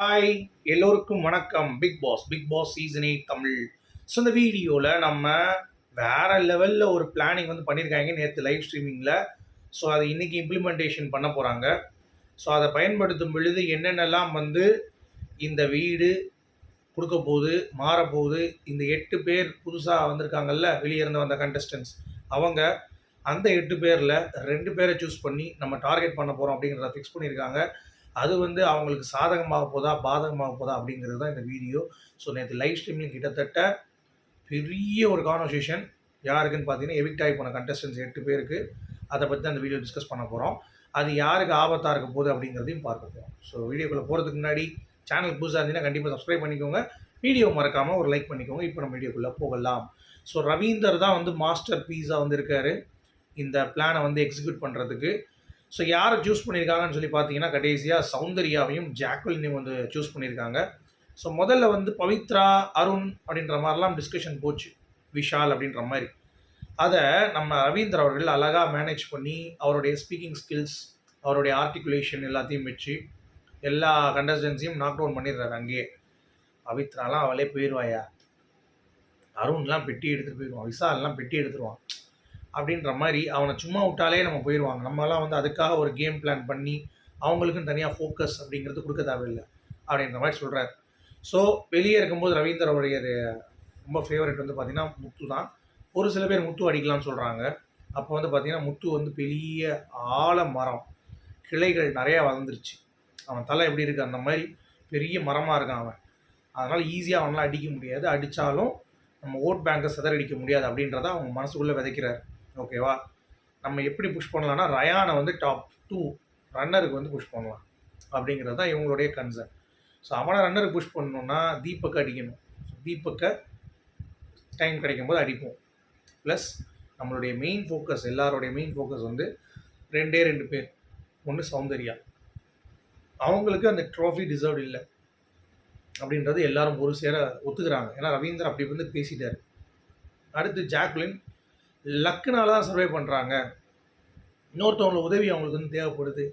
Hi எல்லோருக்கும் வணக்கம். Bigg Boss Bigg Boss season eight Tamil. So இந்த வீடியோவில் நம்ம வேற லெவலில் ஒரு பிளானிங் வந்து பண்ணியிருக்காங்க நேற்று லைவ் ஸ்ட்ரீமிங்கில் ஸோ அதை இன்றைக்கி இம்ப்ளிமெண்டேஷன் பண்ண போகிறாங்க ஸோ அதை பயன்படுத்தும் பொழுது என்னென்னலாம் வந்து இந்த வீடு கொடுக்க போகுது மாறப்போகுது இந்த எட்டு பேர் புதுசாக வந்திருக்காங்கல்ல வெளியே இருந்து வந்த கண்டஸ்டன்ஸ் அவங்க அந்த எட்டு பேரில் ரெண்டு பேரை சூஸ் பண்ணி நம்ம டார்கெட் பண்ண போகிறோம் அப்படிங்கிறத ஃபிக்ஸ் பண்ணியிருக்காங்க அது வந்து அவங்களுக்கு சாதகமாக போதா பாதகமாக போதா அப்படிங்கிறது தான் இந்த வீடியோ. ஸோ நேற்று லைவ் ஸ்ட்ரீமிங் கிட்டத்தட்ட பெரிய ஒரு கான்வர்சேஷன் யாருக்குன்னு பார்த்தீங்கன்னா எவிக்ட் ஆகி போன கண்டஸ்டன்ஸ் எட்டு பேருக்கு. அதை பற்றி தான் இந்த வீடியோ டிஸ்கஸ் பண்ண போகிறோம் அது யாருக்கு ஆபத்தாக இருக்க போகுது அப்படிங்கிறதையும் பார்க்க போகிறோம் ஸோ வீடியோக்குள்ளே போகிறதுக்கு முன்னாடி சேனல் புதுசாக இருந்தீங்கன்னா கண்டிப்பாக சப்ஸ்கிரைப் பண்ணிக்கோங்க. வீடியோ மறக்காமல் ஒரு லைக் பண்ணிக்கோங்க. இப்போ நம்ம வீடியோக்குள்ளே போகலாம். ஸோ ரவீந்தர் தான் வந்து மாஸ்டர் பீஸாக வந்திருக்காரு இந்த பிளானை வந்து எக்ஸிக்யூட் பண்ணுறதுக்கு ஸோ யாரை சூஸ் பண்ணியிருக்காங்கன்னு சொல்லி பார்த்தீங்கன்னா கடைசியாக சௌந்தர்யாவையும் ஜாக்வலினையும் வந்து சூஸ் பண்ணியிருக்காங்க ஸோ முதல்ல வந்து பவித்ரா அருண் அப்படின்ற மாதிரிலாம் டிஸ்கஷன் போச்சு. விஷால் அப்படின்ற மாதிரி. அதை நம்ம ரவீந்தர் அவர்கள் அழகாக மேனேஜ் பண்ணி அவருடைய ஸ்பீக்கிங் ஸ்கில்ஸ் அவருடைய ஆர்டிகுலேஷன் எல்லாத்தையும் வச்சு எல்லா கண்டஸ்டன்ஸையும் நாக் டவுன் பண்ணிடுறாரு அங்கேயே. பவித்ராலாம் அவளே போயிடுவாயா அருண்லாம் பெட்டி எடுத்துகிட்டு போயிடுவான் விசாலெலாம் பெட்டி எடுத்துருவான். அப்படின்ற மாதிரி அவனை சும்மா விட்டாலே நம்ம போயிடுவாங்க நம்மலாம் வந்து அதுக்காக ஒரு கேம் பிளான் பண்ணி அவங்களுக்கும் தனியாக ஃபோக்கஸ் அப்படிங்கிறது கொடுக்க தேவையில்லை அப்படின்ற மாதிரி சொல்கிறார் ஸோ வெளியே இருக்கும்போது ரவீந்தர் அவருடைய ரொம்ப ஃபேவரட் வந்து பார்த்திங்கன்னா முத்து தான். ஒரு சில பேர் முத்து அடிக்கலாம்னு சொல்கிறாங்க அப்போ வந்து பார்த்திங்கன்னா முத்து வந்து பெரிய ஆழ மரம் கிளைகள் நிறையா வளர்ந்துருச்சு. அவன் தலை எப்படி இருக்குது அந்த மாதிரி பெரிய மரமாக இருக்கான் அவன். அதனால் ஈஸியாக அவனால் அடிக்க முடியாது. அடித்தாலும் நம்ம ஓட் பேங்கை சிதறடிக்க முடியாது அப்படின்றத அவங்க மனசுக்குள்ளே விதைக்கிறார். ஓகேவா? நம்ம எப்படி புஷ் பண்ணலாம்னா ரயானை வந்து டாப் டூ ரன்னருக்கு வந்து புஷ் பண்ணலாம். அப்படிங்கிறது தான் இவங்களுடைய கன்சர்ன் ஸோ அவனை ரன்னருக்கு புஷ் பண்ணணும்னா தீபக்கை அடிக்கணும். தீபக்கை டைம் கிடைக்கும் போது அடிப்போம். ப்ளஸ் நம்மளுடைய மெயின் ஃபோக்கஸ் எல்லாருடைய மெயின் ஃபோக்கஸ் வந்து ரெண்டே ரெண்டு பேர். ஒன்று சௌந்தர்யா. அவங்களுக்கு அந்த ட்ராஃபி டிசர்வ் இல்லை. அப்படின்றது எல்லாரும் ஒரு சேர ஒத்துக்கிறாங்க. ஏன்னா ரவீந்திரன் அப்படி வந்து பேசிட்டார். அடுத்து ஜாக்லின் லக்குனால தான் சர்வே பண்ணுறாங்க இன்னொருத்தவங்கள உதவி அவங்களுக்கு வந்து தேவைப்படுது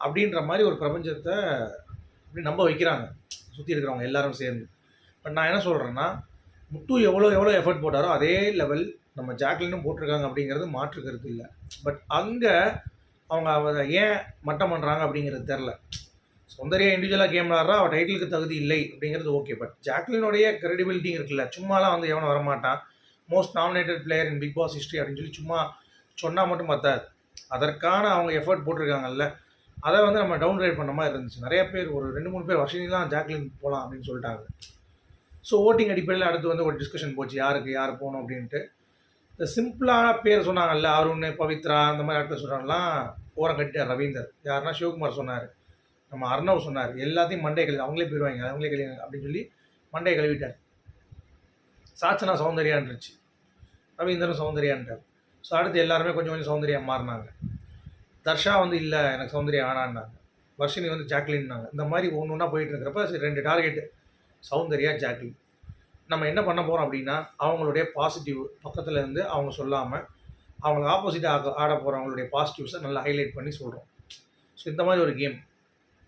அப்படின்ற மாதிரி ஒரு பிரபஞ்சத்தை அப்படி நம்ப வைக்கிறாங்க. சுற்றி இருக்கிறவங்க எல்லாரும் சேர்ந்து. பட் நான் என்ன சொல்கிறேன்னா முத்து எவ்வளோ எவ்வளோ எஃபர்ட் போட்டாரோ அதே லெவல் நம்ம ஜாக்லினும் போட்டிருக்காங்க அப்படிங்கிறது மாற்று கருத்து இல்லை. பட் அங்கே அவங்க அவ ஏன் மட்டம் பண்ணுறாங்க அப்படிங்கிறது தெரில சுந்தரியா இண்டிவிஜுவலாக கேம் விளாட்றா அவள் டைட்டிலுக்கு தகுதி இல்லை அப்படிங்கிறது ஓகே பட் ஜாக்லினுடைய கிரெடிபிலிட்டி இருக்குல்ல. சும்மாலாம் வந்து எவனும் வரமாட்டான். Most nominated player in Bigg Boss history அப்படின்னு சொல்லி சும்மா சொன்னால் மட்டும் பத்தாது. அதற்கான அவங்க எஃபர்ட் போட்டிருக்காங்கல்ல அதை வந்து நம்ம டவுன் ரைட் பண்ண மாதிரி இருந்துச்சு. நிறைய பேர் ஒரு ரெண்டு மூணு பேர் வருஷலாம் ஜாக்லின் போகலாம் அப்படின்னு சொல்லிட்டாங்க. ஸோ ஓட்டிங் அடிப்படையில் அடுத்து வந்து ஒரு டிஸ்கஷன் போச்சு. யாருக்கு யார் போகணும் அப்படின்ட்டு. இந்த சிம்பிளான பேர் சொன்னாங்கல்ல அருண் பவித்ரா அந்த மாதிரி ஆட்கள் சொல்கிறாங்கலாம் ஓரம் கட்டிட்டார் ரவீந்தர். யாருன்னா சிவகுமார் சொன்னார். நம்ம அர்ணவ் சொன்னார். எல்லாத்தையும் மண்டே கழுவி அவங்களே போயிடுவாங்க அவங்களே கழுவி அப்படின்னு சொல்லி மண்டையை கழுவிட்டார். சாச்சனா சௌந்தர்யான்ருச்சு ரவீந்திரன் சௌந்தர்யான்ட்டார் ஸோ அடுத்து எல்லாருமே கொஞ்சம் கொஞ்சம் சௌந்தர்யா மாறினாங்க. தர்ஷா வந்து இல்லை எனக்கு சௌந்தர்யா வேணான்னாங்க வர்ஷினி வந்து ஜாக்லின்னாங்க. இந்த மாதிரி ஒன்று ஒன்றா போயிட்டு இருக்கிறப்ப சரி ரெண்டு டார்கெட்டு சௌந்தர்யா ஜாக்லின் நம்ம என்ன பண்ண போகிறோம் அப்படின்னா அவங்களுடைய பாசிட்டிவ் பக்கத்தில் இருந்து அவங்க சொல்லாமல் அவங்களுக்கு ஆப்போசிட்டாக ஆட போகிறவங்களுடைய பாசிட்டிவ்ஸை நல்லா ஹைலைட் பண்ணி சொல்கிறோம் ஸோ இந்த மாதிரி ஒரு கேம்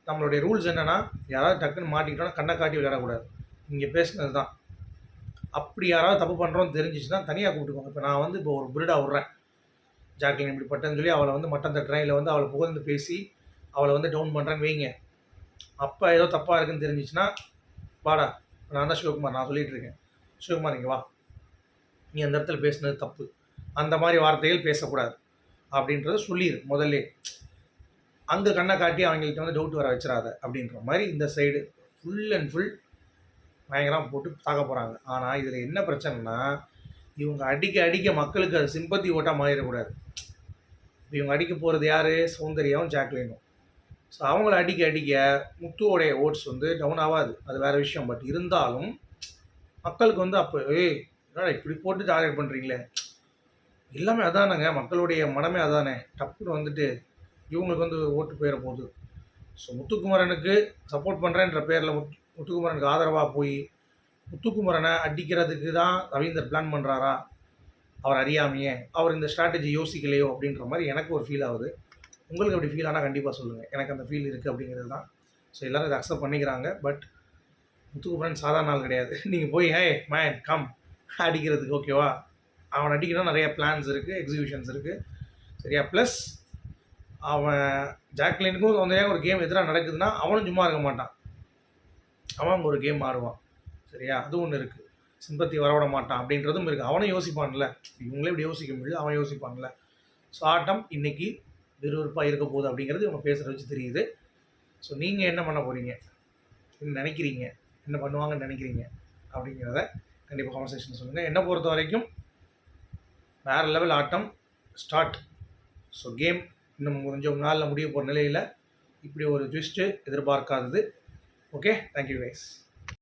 நம்மளுடைய ரூல்ஸ் என்னென்னா யாராவது டக்குன்னு மாட்டிக்கிட்டோன்னா கண்ணை காட்டி விளையாடக்கூடாது. இங்கே பேசுனது தான் அப்படி யாராவது தப்பு பண்ணுறோன்னு தெரிஞ்சிச்சுன்னா தனியாக கூப்பிட்டுக்கோங்க. இப்போ நான் வந்து இப்போ ஒரு பிரிடாக விட்றேன். ஜாக்லின் இப்படி பட்டேன்னு சொல்லி அவளை வந்து மட்டன் தட்டுறேன். வந்து அவளை புகழ்ந்து பேசி அவளை வந்து டவுன் பண்ணுறேன்னு வைங்க. அப்போ ஏதோ தப்பாக இருக்குன்னு தெரிஞ்சிச்சுன்னா வாடா நான் தான் சிவகுமார் நான் சொல்லிகிட்டு இருக்கேன். சிவகுமார் இங்கே வா. நீ அந்த இடத்துல பேசுனது தப்பு. அந்த மாதிரி வார்த்தைகள் பேசக்கூடாது. அப்படின்றத சொல்லிடு முதல்ல. அங்கே கண்ணை காட்டி அவங்கள்ட்ட வந்து டவுட் வர வச்சிடாத அப்படின்ற மாதிரி இந்த சைடு ஃபுல் அண்ட் ஃபுல் பயங்கரமாக போட்டு தாக்க போகிறாங்க ஆனால் இதில் என்ன பிரச்சனைனா இவங்க அடிக்க அடிக்க மக்களுக்கு அது சிம்பத்தி ஓட்டாக மாறிடக்கூடாது. இவங்க அடிக்க போகிறது யார்? சௌந்தர்யாவும் ஜாக்லினும். ஸோ அவங்கள அடிக்க அடிக்க முத்துவோடைய ஓட்ஸ் வந்து டவுன் ஆகாது. அது வேறு விஷயம். பட் இருந்தாலும் மக்களுக்கு வந்து அப்போ ஏய் என்னடா இப்படி போட்டு டார்கெட் பண்ணுறீங்களே எல்லாமே அதானங்க. மக்களுடைய மனமே அதானே. டப்புன்னு வந்துட்டு இவங்களுக்கு வந்து ஓட்டு போயிட போகுது ஸோ முத்துக்குமரனுக்கு சப்போர்ட் பண்ணுறேன்ற பேரில் முத்து முத்துக்குமரனுக்கு ஆதரவாக போய் முத்துக்குமரனை அடிக்கிறதுக்கு தான் ரவீந்தர் பிளான் பண்ணுறாரா அவர் அறியாமையே. அவர் இந்த ஸ்ட்ராட்டஜி யோசிக்கலையோ அப்படின்ற மாதிரி எனக்கு ஒரு ஃபீல் ஆகுது. உங்களுக்கு அப்படி ஃபீல் ஆனால் கண்டிப்பாக சொல்லுங்கள் எனக்கு அந்த ஃபீல் இருக்குது அப்படிங்கிறது தான். ஸோ எல்லோரும் இதை அக்செப்ட் பண்ணிக்கிறாங்க. பட் முத்துக்குமரன் சாதாரண நாள் கிடையாது. நீங்கள் போய் ஹே மேன் கம் அடிக்கிறதுக்கு ஓகேவா அவன் அடிக்கணும் நிறைய பிளான்ஸ் இருக்குது எக்ஸிபிஷன்ஸ் இருக்குது சரியா? ப்ளஸ் அவன் ஜாக்லினுக்கும் வந்து ஒரு கேம் எதிராக நடக்குதுன்னா அவனும் சும்மா இருக்க மாட்டான். அவன் அங்கே ஒரு கேம் ஆடுவான். சரியா? அது ஒன்று இருக்குது சிம்பத்தி வரவிட மாட்டான் அப்படின்றதும் இருக்குது அவனும் யோசிப்பான்ல. இவங்களே இப்படி யோசிக்க முடியல அவன் யோசிப்பான்ல. ஸோ ஆட்டம் இன்னைக்கு விறுவிறுப்பாக இருக்க போகுது அப்படிங்கிறது இவங்க பேசுகிற வச்சு தெரியுது. ஸோ நீங்கள் என்ன பண்ண போகிறீங்க என்ன நினைக்கிறீங்க? என்ன பண்ணுவாங்கன்னு நினைக்கிறீங்க? அப்படிங்கிறத கண்டிப்பாக கான்வர்சேஷன் சொல்லுங்கள் என்னை பொறுத்த வரைக்கும் வேறு லெவல் ஆட்டம் ஸ்டார்ட் ஸோ கேம் இன்னும் கொஞ்சம் நாளில் முடிய போகிற நிலையில் இப்படி ஒரு ட்விஸ்ட்டு எதிர்பார்க்காதது. okay thank you guys.